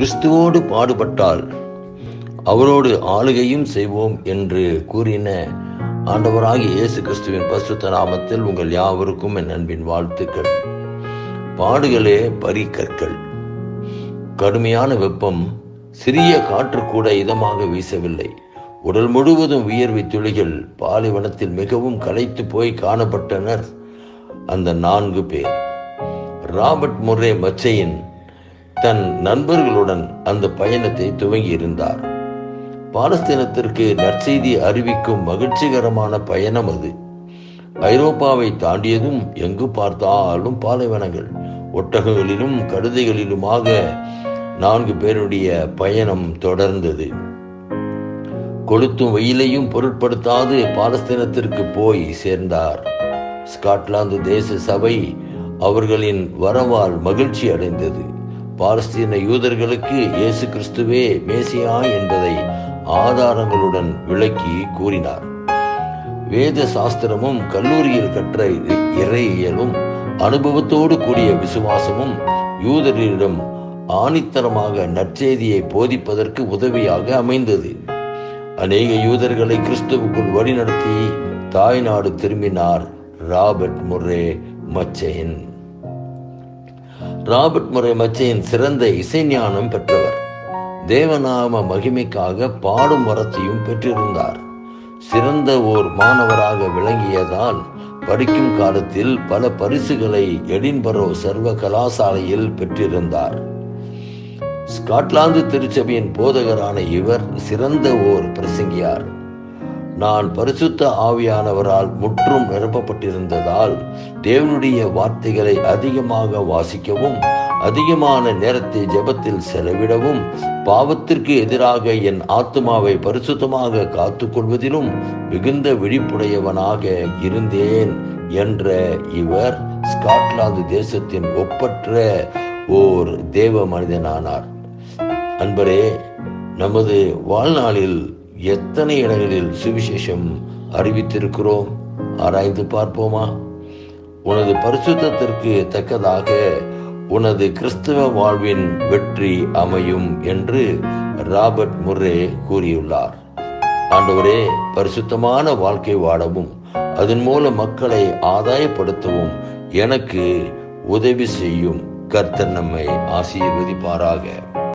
கிறிஸ்துவோடு பாடுபட்டால் அவரோடு ஆளுகையும் செய்வோம் என்று கூறின ஆண்டவராகிய இயேசு கிறிஸ்துவின் பசுத்த நாமத்தில் உங்கள் யாவருக்கும் என் அன்பின் வாழ்த்துக்கள். பாடுகளே பரிக்கற்கள் கடுமையான வெப்பம் சிறிய காற்று கூட இதமாக வீசவில்லை. உடல் முழுவதும் வியர்வை துளிகள் பாலைவனத்தில் மிகவும் களைத்து போய் காணப்பட்டனர். அந்த நான்கு பேர். ராபர்ட் முர்ரே மச்சையின் தன் நண்பர்களுடன் அந்த பயணத்தை துவங்கி இருந்தார். பாலஸ்தீனத்திற்கு நற்செய்தி அறிவிக்கும் மகிழ்ச்சிகரமான பயணம் அது. ஐரோப்பாவை தாண்டியதும் எங்கு பார்த்தாலும் பாலைவனங்கள் ஒட்டகங்களிலும் கழுதைகளிலுமாக நான்கு பேருடைய பயணம் தொடர்ந்தது. கொளுத்தும் வெயிலையும் பொருட்படுத்தாது பாலஸ்தீனத்திற்கு போய் சேர்ந்தார். ஸ்காட்லாந்து தேச சபை அவர்களின் வரவால் மகிழ்ச்சி அடைந்தது. பாலஸ்தீன யூதர்களுக்கு இயேசு கிறிஸ்துவே மேசியா என்பதை ஆதாரங்களுடன் விளக்கி கூறினார். வேத சாஸ்திரமும் கல்லூரியில் கற்ற இறையியலும் அனுபவத்தோடு கூடிய விசுவாசமும் யூதரிடம் ஆணித்தரமாக நற்செய்தியை போதிப்பதற்கு உதவியாக அமைந்தது. அநேக யூதர்களை கிறிஸ்துவுக்குள் வழிநடத்தி தாய்நாடு திரும்பினார் ராபர்ட் முர்ரே மச்சையன் ராபர்ட் முறை மச்சையின் சிறந்த இசைஞானம் பெற்றவர். தேவநாம மகிமைக்காக பாடும் வரத்தையும் பெற்றிருந்தார். சிறந்த ஓர் மாணவராக விளங்கியதால் படிக்கும் காலத்தில் பல பரிசுகளை எடின்பரோ சர்வ கலாசாலையில் பெற்றிருந்தார். ஸ்காட்லாந்து திருச்சபையின் போதகரான இவர் சிறந்த ஓர் பிரசங்கியார். நான் பரிசுத்த ஆவியானவரால் முற்றும் நிரப்பப்பட்டிருந்ததால் தேவனுடைய வார்த்தைகளை அதிகமாக வாசிக்கவும் அதிகமான நேரத்தை ஜெபத்தில் செலவிடவும் பாவத்திற்கு எதிராக என் ஆத்மாவை பரிசுத்தமாக காத்துக்கொள்வதிலும் மிகுந்த விழிப்புடையவனாக இருந்தேன் என்ற இவர் ஸ்காட்லாந்து தேசத்தின் ஒப்பற்ற ஓர் தேவ மனிதனானார். அன்பரே நமது வாழ்நாளில் எத்தனை இடங்களில் சுவிசேஷம் அறிவித்திருக்கிறோம்? ஆராய்ந்து பார்ப்போமா? உனது பரிசுத்தத்திற்கு தக்கதாக உனது கிறிஸ்தவ வாழ்வின் வெற்றி அமையும் என்று ராபர்ட் முர்ரே கூறியுள்ளார். ஆண்டவரே பரிசுத்தமான வாழ்க்கை வாடவும் அதன் மூலம் மக்களை ஆதாயப்படுத்தவும் எனக்கு உதவி செய்யும் கர்த்தர் நம்மை ஆசீர்வதிப்பாராக.